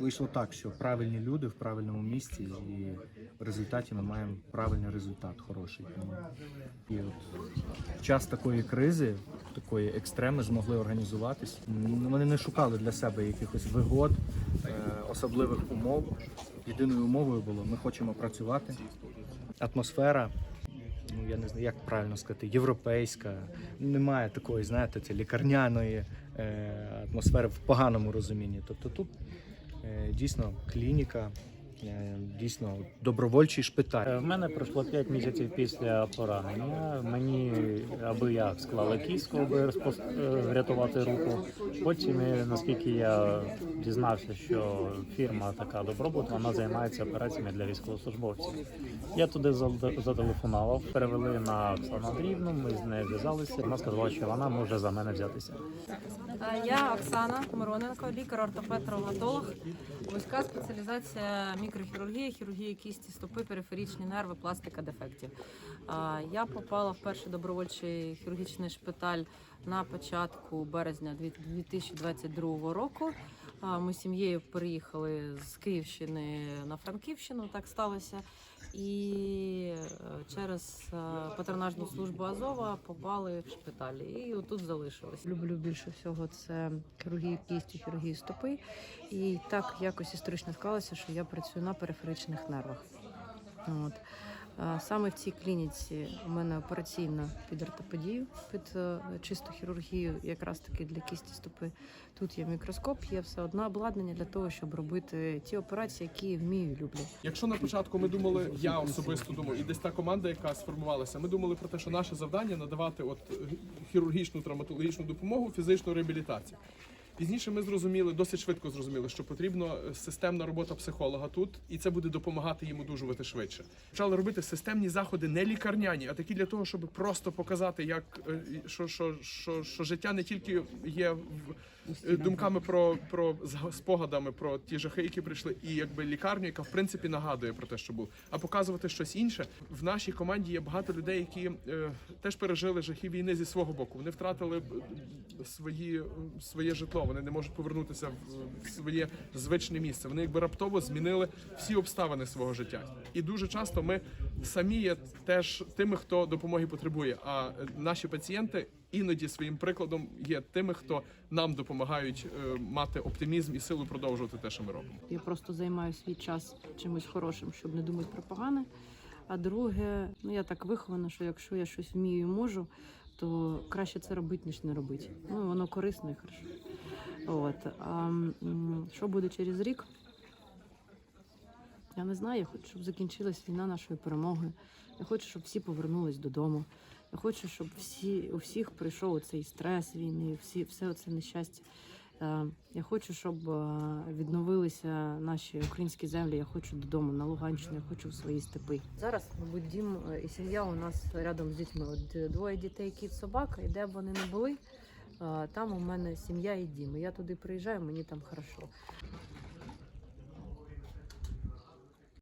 вийшло так, що правильні люди в правильному місці, і в результаті ми маємо правильний результат, хороший. І от в час такої кризи, такої екстреми, змогли організуватись. Вони не шукали для себе якихось вигод, е, особливих умов. Єдиною умовою було ми хочемо працювати. Атмосфера ну я не знаю, як правильно сказати, європейська. Немає такої, знаєте, це лікарняної е, атмосфери в поганому розумінні. Тобто тут дійсно клініка, е, дійсно добровольчий шпиталь. Е, В мене пройшло 5 місяців після поранення. Мені аби як склали кістку, аби е, врятувати руку. Потім, е, наскільки я дізнався, що фірма така добробут, вона займається операціями для військовослужбовців. Я туди зателефонував, перевели на Оксану Андріївну, ми з нею зв'язалися. Вона сказала, що вона може за мене взятися. Е, Я Оксана Мироненко, лікар-ортопед-травматолог. Вузька спеціалізація мікрохірургія, хірургія кісті, стопи, периферічні нерви, пластика дефектів. Я попала в перший добровольчий хірургічний шпиталь на початку березня 2022 року. Ми з сім'єю переїхали з Київщини на Франківщину, так сталося. І через е, патронажну службу Азова попали в шпиталі і отут залишились. Люблю більше всього це хірургію кісті, хірургію стопи. І так якось історично склалося, що я працюю на периферичних нервах. От. Саме в цій клініці у мене операційна під ортопедію, під чисту хірургію, якраз таки для кісті стопи. Тут є мікроскоп, є все одне обладнання для того, щоб робити ті операції, які вмію люблю. Якщо на початку ми думали, я особисто думав, і десь та команда, яка сформувалася, ми думали про те, що наше завдання надавати от е, хірургічну травматологічну допомогу, фізичну реабілітацію. Пізніше ми зрозуміли, досить швидко зрозуміли, що потрібна системна робота психолога тут, і це буде допомагати їм одужувати швидше. Почали робити системні заходи, не лікарняні, а такі для того, щоб просто показати, як е, що, що, що, що життя не тільки є в е, думками про, про спогадами про ті жахи, які прийшли, і якби лікарню, яка в принципі нагадує про те, що було, а показувати щось інше. В нашій команді є багато людей, які е, теж пережили жахи війни зі свого боку. Вони втратили е, свої, е, своє житло, вони не можуть повернутися в своє звичне місце. Вони якби раптово змінили всі обставини свого життя. І дуже часто ми самі є теж тими, хто допомоги потребує. А е, наші пацієнти іноді своїм прикладом є тими, хто нам допомагають е, мати оптимізм і силу продовжувати те, що ми робимо. Я просто займаю свій час чимось хорошим, щоб не думати про погане. А друге, ну я так вихована, що якщо я щось вмію і можу, то краще це робити, ніж не робити. Ну воно корисно і хорошо. От а що буде через рік? Я не знаю. Я хочу, щоб закінчилась війна нашою перемогою. Я хочу, щоб всі повернулись додому. Я хочу, щоб всі у всіх прийшов цей стрес війни, всі все це нещастя. Я хочу, щоб відновилися наші українські землі. Я хочу додому на Луганщину, я хочу в свої степи. Зараз, мабуть, дім е, і сім'я у нас рядом з дітьми. От е, двоє дітей, кіт, собака, і де б вони не були, е, там у мене сім'я і дім. Я туди приїжджаю, мені там хорошо.